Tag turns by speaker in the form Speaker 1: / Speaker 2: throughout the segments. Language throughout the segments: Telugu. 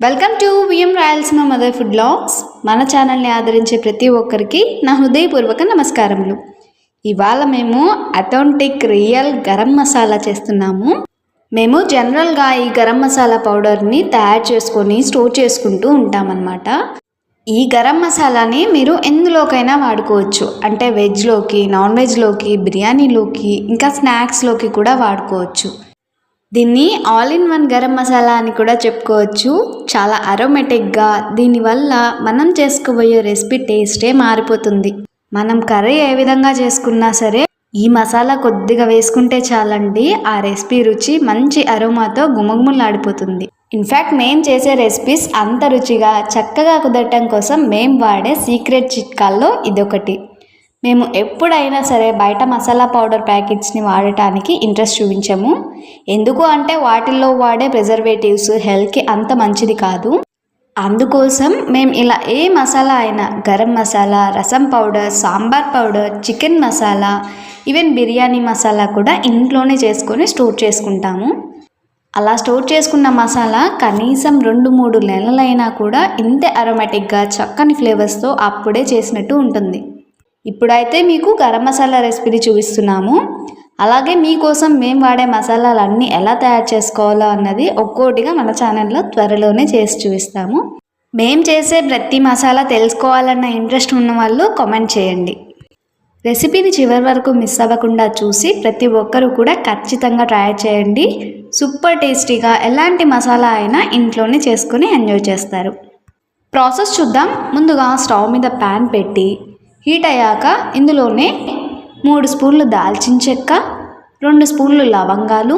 Speaker 1: Welcome to VM Rayalaseema mother food blogs మన ఛానల్ని ఆదరించే ప్రతి ఒక్కరికి నా హృదయపూర్వక నమస్కారములు. ఇవాళ మేము అథెంటిక్ రియల్ గరం మసాలా చేస్తున్నాము. మేము జనరల్గా ఈ గరం మసాలా పౌడర్ని తయారు చేసుకొని స్టోర్ చేసుకుంటూ ఉంటామన్నమాట. ఈ గరం మసాలాని మీరు ఎందులోకైనా వాడుకోవచ్చు. అంటే వెజ్లోకి నాన్ వెజ్లోకి బిర్యానీలోకి ఇంకా స్నాక్స్లోకి కూడా వాడుకోవచ్చు. దీన్ని all in one garam masala అని కూడా చెప్పుకోవచ్చు. చాలా అరోమెటిక్గా దీనివల్ల మనం చేసుకోబోయే రెసిపీ టేస్టే మారిపోతుంది. మనం కర్రీ ఏ విధంగా చేసుకున్నా సరే ఈ మసాలా కొద్దిగా వేసుకుంటే చాలండి. ఆ రెసిపీ రుచి మంచి అరోమాతో గుమగుమలాడిపోతుంది. ఇన్ఫ్యాక్ట్ మేము చేసే రెసిపీస్ అంత రుచిగా చక్కగా కుదరటం కోసం మేం వాడే సీక్రెట్ చిట్కాల్లో ఇదొకటి. మేము ఎప్పుడైనా సరే బయట మసాలా పౌడర్ ప్యాకెట్స్ని వాడటానికి ఇంట్రెస్ట్ చూపించాము. ఎందుకు అంటే వాటిల్లో వాడే ప్రిజర్వేటివ్స్ హెల్త్కి అంత మంచిది కాదు. అందుకోసం మేము ఇలా ఏ మసాలా అయినా garam masala rasam powder sambar powder chicken masala even biryani masala కూడా ఇంట్లోనే చేసుకొని స్టోర్ చేసుకుంటాము. అలా స్టోర్ చేసుకున్న మసాలా కనీసం రెండు మూడు నెలలైనా కూడా ఇంతే అరోమాటిక్గా చక్కని ఫ్లేవర్స్తో అప్పుడే చేసినట్టు ఉంటుంది. ఇప్పుడైతే మీకు గరం మసాలా రెసిపీని చూపిస్తున్నాము. అలాగే మీకోసం మేము వాడే మసాలాలన్నీ ఎలా తయారు చేసుకోవాలో అన్నది ఒక్కోటిగా మన ఛానల్లో త్వరలోనే చేసి చూపిస్తాము. మేము చేసే ప్రతి మసాలా తెలుసుకోవాలన్న ఇంట్రెస్ట్ ఉన్న వాళ్ళు కామెంట్ చేయండి. రెసిపీని చివరి వరకు మిస్ అవ్వకుండా చూసి ప్రతి ఒక్కరూ కూడా ఖచ్చితంగా ట్రై చేయండి. సూపర్ టేస్టీగా ఎలాంటి మసాలా అయినా ఇంట్లోనే చేసుకుని ఎంజాయ్ చేస్తారు. ప్రాసెస్ చూద్దాం. ముందుగా స్టవ్ మీద ప్యాన్ పెట్టి హీట్ అయ్యాక ఇందులోనే మూడు స్పూన్లు దాల్చిన చెక్క రెండు స్పూన్లు లవంగాలు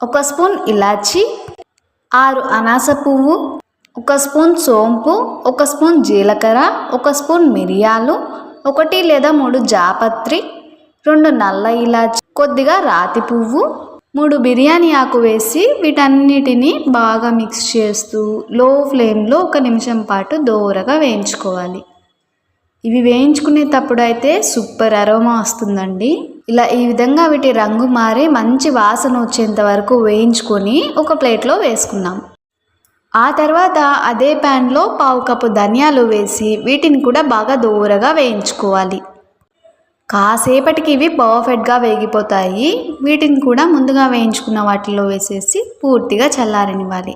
Speaker 1: ఒక స్పూన్ ఇలాచి ఆరు అనాస పువ్వు ఒక స్పూన్ సోంపు ఒక స్పూన్ జీలకర్ర ఒక స్పూన్ మిరియాలు ఒకటి లేదా మూడు జాపత్రి రెండు నల్ల ఇలాచి కొద్దిగా రాతి పువ్వు మూడు బిర్యానీ ఆకు వేసి వీటన్నిటిని బాగా మిక్స్ చేస్తూ లో ఫ్లేమ్లో ఒక నిమిషం పాటు దోరగా వేయించుకోవాలి. ఇవి వేయించుకునేటప్పుడు అయితే సూపర్ అరోమా వస్తుందండి. ఇలా ఈ విధంగా వీటి రంగు మారి మంచి వాసన వచ్చేంత వరకు వేయించుకొని ఒక ప్లేట్లో వేసుకున్నాం ఆ తర్వాత అదే ప్యాన్లో పావు కప్పు ధనియాలు వేసి వీటిని కూడా బాగా దూరగా వేయించుకోవాలి. కాసేపటికి ఇవి పర్ఫెక్ట్గా వేగిపోతాయి. వీటిని కూడా ముందుగా వేయించుకున్న వాటిలో వేసేసి పూర్తిగా చల్లారనివ్వాలి.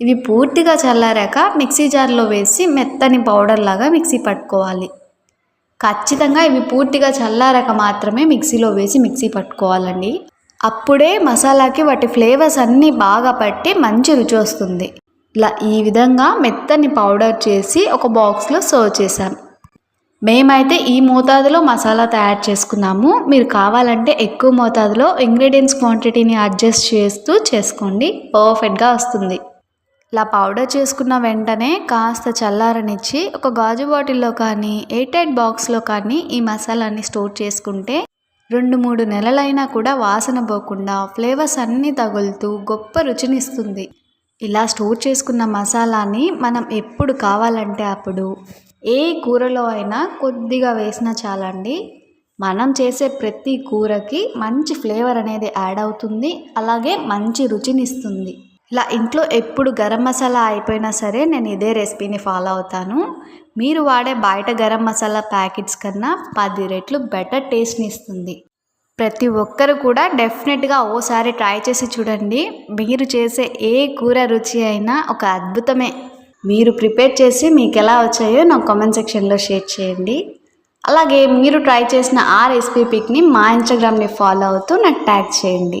Speaker 1: ఇవి పూర్తిగా చల్లారాక మిక్సీ జార్లో వేసి మెత్తని పౌడర్ లాగా మిక్సీ పట్టుకోవాలి. ఖచ్చితంగా ఇవి పూర్తిగా చల్లారాక మాత్రమే మిక్సీలో వేసి మిక్సీ పట్టుకోవాలండి. అప్పుడే మసాలాకి వాటి ఫ్లేవర్స్ అన్నీ బాగా పట్టి మంచి రుచి వస్తుంది. ఇలా ఈ విధంగా మెత్తని పౌడర్ చేసి ఒక బాక్స్లో సర్వ్ చేశాం. మేమైతే ఈ మోతాదులో మసాలా తయారు చేసుకున్నాము. మీరు కావాలంటే ఎక్కువ మోతాదులో ఇంగ్రీడియంట్స్ క్వాంటిటీని అడ్జస్ట్ చేస్తూ చేసుకోండి. పర్ఫెక్ట్గా వస్తుంది. ఇలా పౌడర్ చేసుకున్న వెంటనే కాస్త చల్లారనిచ్చి ఒక గాజు బాటిల్లో కానీ ఎయిటెడ్ బాక్స్లో కానీ ఈ మసాలాని స్టోర్ చేసుకుంటే రెండు మూడు నెలలైనా కూడా వాసన పోకుండా ఫ్లేవర్స్ అన్నీ తగులుతూ గొప్ప రుచినిస్తుంది. ఇలా స్టోర్ చేసుకున్న మసాలాని మనం ఎప్పుడు కావాలంటే అప్పుడు ఏ కూరలో అయినా కొద్దిగా వేసినా చాలండి. మనం చేసే ప్రతి కూరకి మంచి ఫ్లేవర్ అనేది యాడ్ అవుతుంది అలాగే మంచి రుచినిస్తుంది. ఇలా ఇంట్లో ఎప్పుడు గరం మసాలా అయిపోయినా సరే నేను ఇదే రెసిపీని ఫాలో అవుతాను. మీరు వాడే బయట గరం మసాలా ప్యాకెట్స్ కన్నా పది రెట్లు బెటర్ టేస్ట్ని ఇస్తుంది. ప్రతి ఒక్కరు కూడా డెఫినెట్గా ఓసారి ట్రై చేసి చూడండి. మీరు చేసే ఏ కూర రుచి అయినా ఒక అద్భుతమే. మీరు ప్రిపేర్ చేసి మీకు ఎలా వచ్చాయో నా కామెంట్ సెక్షన్లో షేర్ చేయండి. అలాగే మీరు ట్రై చేసిన ఆ రెసిపీ పిక్ని మా ఇన్స్టాగ్రామ్ని ఫాలో అవుతూ నాకు ట్యాగ్ చేయండి.